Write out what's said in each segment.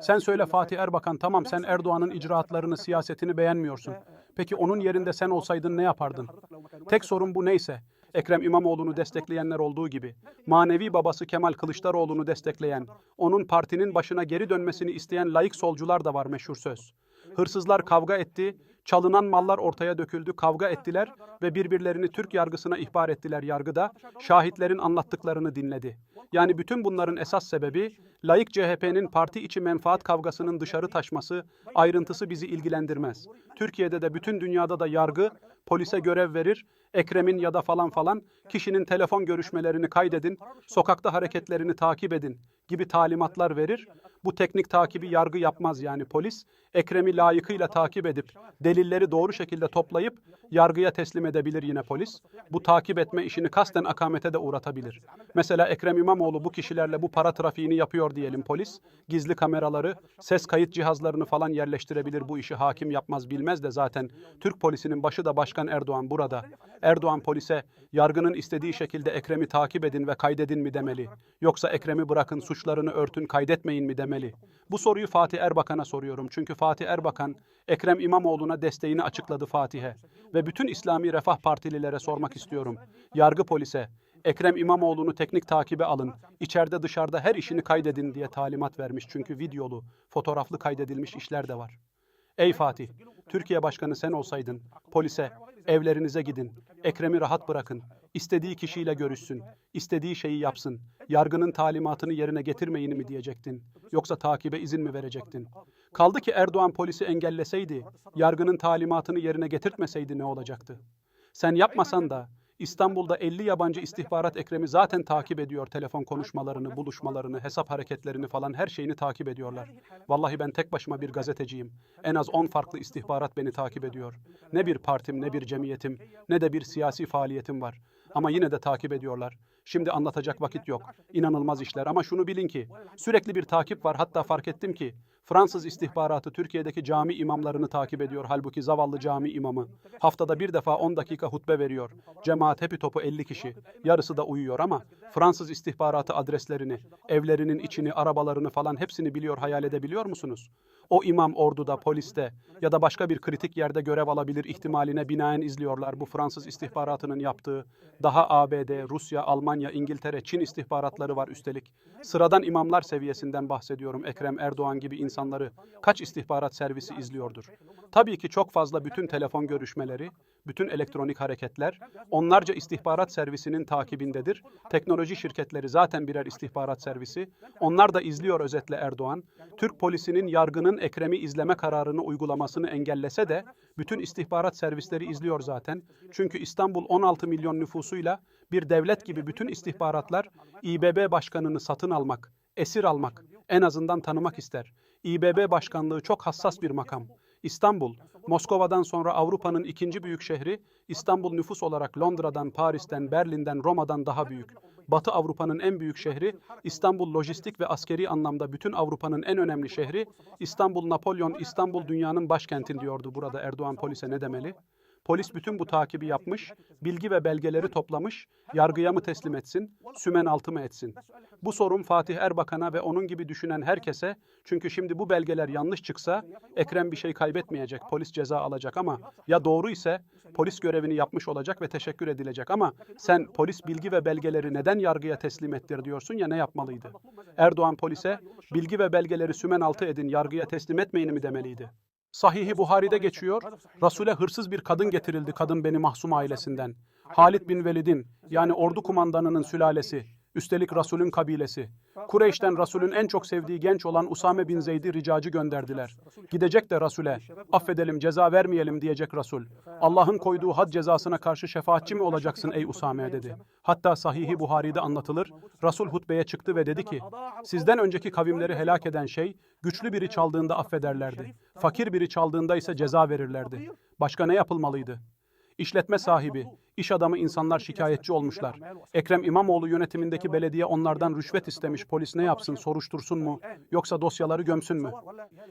Sen söyle Fatih Erbakan tamam sen Erdoğan'ın icraatlarını, siyasetini beğenmiyorsun. Peki onun yerinde sen olsaydın ne yapardın? Tek sorun bu neyse. Ekrem İmamoğlu'nu destekleyenler olduğu gibi, manevi babası Kemal Kılıçdaroğlu'nu destekleyen, onun partinin başına geri dönmesini isteyen layık solcular da var meşhur söz. Hırsızlar kavga etti, çalınan mallar ortaya döküldü, kavga ettiler ve birbirlerini Türk yargısına ihbar ettiler yargıda, şahitlerin anlattıklarını dinledi. Yani bütün bunların esas sebebi layık CHP'nin parti içi menfaat kavgasının dışarı taşması, ayrıntısı bizi ilgilendirmez. Türkiye'de de bütün dünyada da yargı polise görev verir, Ekrem'in ya da falan falan kişinin telefon görüşmelerini kaydedin, sokakta hareketlerini takip edin gibi talimatlar verir. Bu teknik takibi yargı yapmaz yani polis. Ekrem'i layıkıyla takip edip delilleri doğru şekilde toplayıp yargıya teslim edebilir yine polis. Bu takip etme işini kasten akamete de uğratabilir. Mesela Ekrem İmamoğlu bu kişilerle bu para trafiğini yapıyor diyelim polis. Gizli kameraları, ses kayıt cihazlarını falan yerleştirebilir. Bu işi hakim yapmaz bilmez de zaten Türk polisinin başı da Başkan Erdoğan burada. Erdoğan polise yargının istediği şekilde Ekrem'i takip edin ve kaydedin mi demeli? Yoksa Ekrem'i bırakın suçlarını örtün kaydetmeyin mi demeli? Bu soruyu Fatih Erbakan'a soruyorum. Çünkü Fatih Erbakan Ekrem İmamoğlu'na desteğini açıkladı Fatih'e. Ve bütün İslami Refah Partililere sormak istiyorum. Yargı polise Ekrem İmamoğlu'nu teknik takibe alın. İçeride dışarıda her işini kaydedin diye talimat vermiş. Çünkü videolu, fotoğraflı kaydedilmiş işler de var. Ey Fatih, Türkiye Başkanı sen olsaydın, polise, evlerinize gidin, Ekrem'i rahat bırakın, istediği kişiyle görüşsün, istediği şeyi yapsın, yargının talimatını yerine getirmeyin mi diyecektin, yoksa takibe izin mi verecektin? Kaldı ki Erdoğan polisi engelleseydi, yargının talimatını yerine getirtmeseydi ne olacaktı? Sen yapmasan da İstanbul'da 50 yabancı istihbarat Ekrem'i zaten takip ediyor telefon konuşmalarını, buluşmalarını, hesap hareketlerini falan her şeyini takip ediyorlar. Vallahi ben tek başıma bir gazeteciyim. En az 10 farklı istihbarat beni takip ediyor. Ne bir partim, ne bir cemiyetim, ne de bir siyasi faaliyetim var. Ama yine de takip ediyorlar. Şimdi anlatacak vakit yok. İnanılmaz işler ama şunu bilin ki sürekli bir takip var. Hatta fark ettim ki Fransız istihbaratı Türkiye'deki cami imamlarını takip ediyor. Halbuki zavallı cami imamı. Haftada bir defa 10 dakika hutbe veriyor. Cemaat hepi topu 50 kişi. Yarısı da uyuyor ama Fransız istihbaratı adreslerini, evlerinin içini, arabalarını falan hepsini biliyor, hayal edebiliyor musunuz? O imam orduda, poliste ya da başka bir kritik yerde görev alabilir ihtimaline binaen izliyorlar bu Fransız istihbaratının yaptığı. Daha ABD, Rusya, Almanya, İngiltere, Çin istihbaratları var üstelik. Sıradan imamlar seviyesinden bahsediyorum Ekrem Erdoğan gibi insanları kaç istihbarat servisi izliyordur? Tabii ki çok fazla bütün telefon görüşmeleri, bütün elektronik hareketler onlarca istihbarat servisinin takibindedir. Teknoloji şirketleri zaten birer istihbarat servisi. Onlar da izliyor özetle Erdoğan. Türk polisinin yargının Ekrem'i izleme kararını uygulamasını engellese de bütün istihbarat servisleri izliyor zaten. Çünkü İstanbul 16 milyon nüfusuyla bir devlet gibi bütün istihbaratlar İBB başkanını satın almak, esir almak, en azından tanımak ister. İBB başkanlığı çok hassas bir makam. İstanbul, Moskova'dan sonra Avrupa'nın ikinci büyük şehri, İstanbul nüfus olarak Londra'dan, Paris'ten, Berlin'den, Roma'dan daha büyük. Batı Avrupa'nın en büyük şehri, İstanbul lojistik ve askeri anlamda bütün Avrupa'nın en önemli şehri, İstanbul Napolyon, İstanbul dünyanın başkenti diyordu burada Erdoğan polise ne demeli? Polis bütün bu takibi yapmış, bilgi ve belgeleri toplamış, yargıya mı teslim etsin, sümen altı mı etsin? Bu sorun Fatih Erbakan'a ve onun gibi düşünen herkese, çünkü şimdi bu belgeler yanlış çıksa, Ekrem bir şey kaybetmeyecek, polis ceza alacak ama ya doğru ise polis görevini yapmış olacak ve teşekkür edilecek ama sen polis bilgi ve belgeleri neden yargıya teslim ettir diyorsun ya ne yapmalıydı? Erdoğan polise bilgi ve belgeleri sümen altı edin, yargıya teslim etmeyin mi demeliydi? Sahihi Buhari'de geçiyor. Resul'e hırsız bir kadın getirildi kadın beni mahsum ailesinden. Halid bin Velid'in yani ordu kumandanının sülalesi. Üstelik Resul'ün kabilesi. Kureyş'ten Resul'ün en çok sevdiği genç olan Usame bin Zeyd'i ricacı gönderdiler. Gidecek de Resul'e affedelim ceza vermeyelim diyecek Resul. Allah'ın koyduğu had cezasına karşı şefaatçi mi olacaksın ey Usame dedi. Hatta Sahihi Buhari'de anlatılır. Resul hutbeye çıktı ve dedi ki sizden önceki kavimleri helak eden şey güçlü biri çaldığında affederlerdi. Fakir biri çaldığında ise ceza verirlerdi. Başka ne yapılmalıydı? İşletme sahibi, İş adamı insanlar şikayetçi olmuşlar. Ekrem İmamoğlu yönetimindeki belediye onlardan rüşvet istemiş. Polis ne yapsın, soruştursun mu yoksa dosyaları gömsün mü?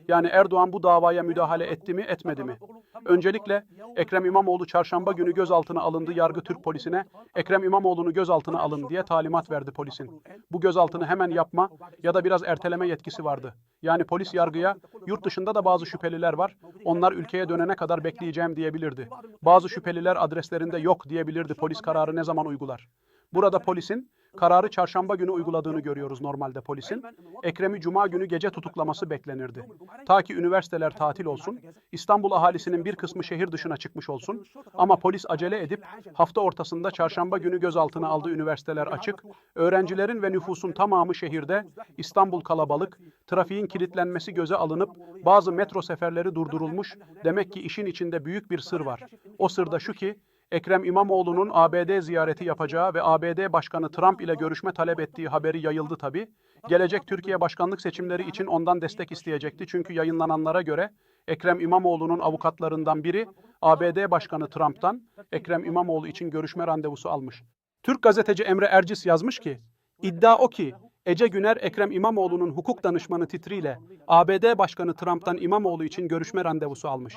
Yani Erdoğan bu davaya müdahale etti mi, etmedi mi? Öncelikle Ekrem İmamoğlu çarşamba günü gözaltına alındı yargı Türk polisine. Ekrem İmamoğlu'nu gözaltına alın diye talimat verdi polisin. Bu gözaltını hemen yapma ya da biraz erteleme yetkisi vardı. Yani polis yargıya yurt dışında da bazı şüpheliler var. Onlar ülkeye dönene kadar bekleyeceğim diyebilirdi. Bazı şüpheliler adreslerinde yok diyebilirdi. Polis kararı ne zaman uygular? Burada polisin kararı çarşamba günü uyguladığını görüyoruz normalde polisin. Ekrem'i cuma günü gece tutuklaması beklenirdi. Ta ki üniversiteler tatil olsun, İstanbul ahalisinin bir kısmı şehir dışına çıkmış olsun ama polis acele edip hafta ortasında çarşamba günü gözaltına aldığı üniversiteler açık, öğrencilerin ve nüfusun tamamı şehirde, İstanbul kalabalık, trafiğin kilitlenmesi göze alınıp bazı metro seferleri durdurulmuş. Demek ki işin içinde büyük bir sır var. O sır da şu ki Ekrem İmamoğlu'nun ABD ziyareti yapacağı ve ABD Başkanı Trump ile görüşme talep ettiği haberi yayıldı tabii. Gelecek Türkiye başkanlık seçimleri için ondan destek isteyecekti. Çünkü yayınlananlara göre Ekrem İmamoğlu'nun avukatlarından biri ABD Başkanı Trump'tan Ekrem İmamoğlu için görüşme randevusu almış. Türk gazeteci Emre Ercis yazmış ki, iddia o ki Ece Güner Ekrem İmamoğlu'nun hukuk danışmanı titriyle ABD Başkanı Trump'tan İmamoğlu için görüşme randevusu almış.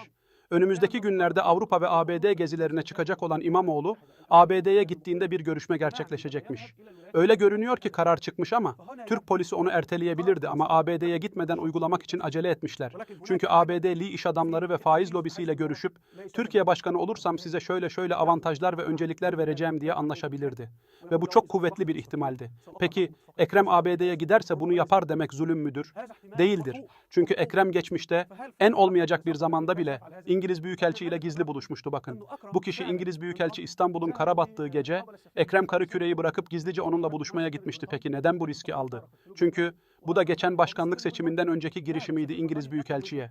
Önümüzdeki günlerde Avrupa ve ABD gezilerine çıkacak olan İmamoğlu, ABD'ye gittiğinde bir görüşme gerçekleşecekmiş. Öyle görünüyor ki karar çıkmış ama Türk polisi onu erteleyebilirdi ama ABD'ye gitmeden uygulamak için acele etmişler. Çünkü ABD'li iş adamları ve faiz lobisiyle görüşüp Türkiye başkanı olursam size şöyle şöyle avantajlar ve öncelikler vereceğim diye anlaşabilirdi. Ve bu çok kuvvetli bir ihtimaldi. Peki Ekrem ABD'ye giderse bunu yapar demek zulüm müdür? Değildir. Çünkü Ekrem geçmişte en olmayacak bir zamanda bile İngiliz Büyükelçi ile gizli buluşmuştu bakın. Bu kişi İngiliz Büyükelçi İstanbul'un kara battığı gece Ekrem Kariküre'yi bırakıp gizlice onunla buluşmaya gitmişti. Peki neden bu riski aldı? Çünkü bu da geçen başkanlık seçiminden önceki girişimiydi İngiliz Büyükelçi'ye.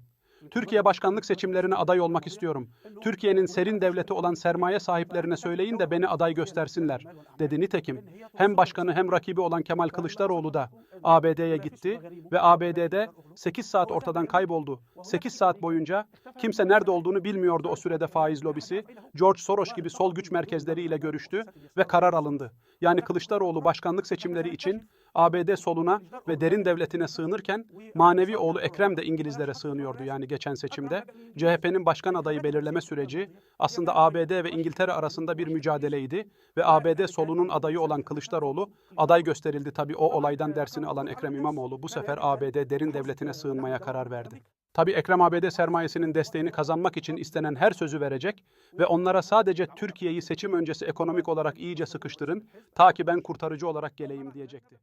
Türkiye başkanlık seçimlerine aday olmak istiyorum. Türkiye'nin serin devleti olan sermaye sahiplerine söyleyin de beni aday göstersinler, dedi nitekim. Hem başkanı hem rakibi olan Kemal Kılıçdaroğlu da ABD'ye gitti ve ABD'de 8 saat ortadan kayboldu. 8 saat boyunca kimse nerede olduğunu bilmiyordu o sürede faiz lobisi. George Soros gibi sol güç merkezleriyle görüştü ve karar alındı. Yani Kılıçdaroğlu başkanlık seçimleri için ABD soluna ve derin devletine sığınırken manevi oğlu Ekrem de İngilizlere sığınıyordu yani geçen seçimde. CHP'nin başkan adayı belirleme süreci aslında ABD ve İngiltere arasında bir mücadeleydi ve ABD solunun adayı olan Kılıçdaroğlu aday gösterildi tabii o olaydan dersini alan Ekrem İmamoğlu bu sefer ABD derin devletine sığınmaya karar verdi. Tabii Ekrem ABD sermayesinin desteğini kazanmak için istenen her sözü verecek ve onlara sadece Türkiye'yi seçim öncesi ekonomik olarak iyice sıkıştırın ta ki ben kurtarıcı olarak geleyim diyecekti.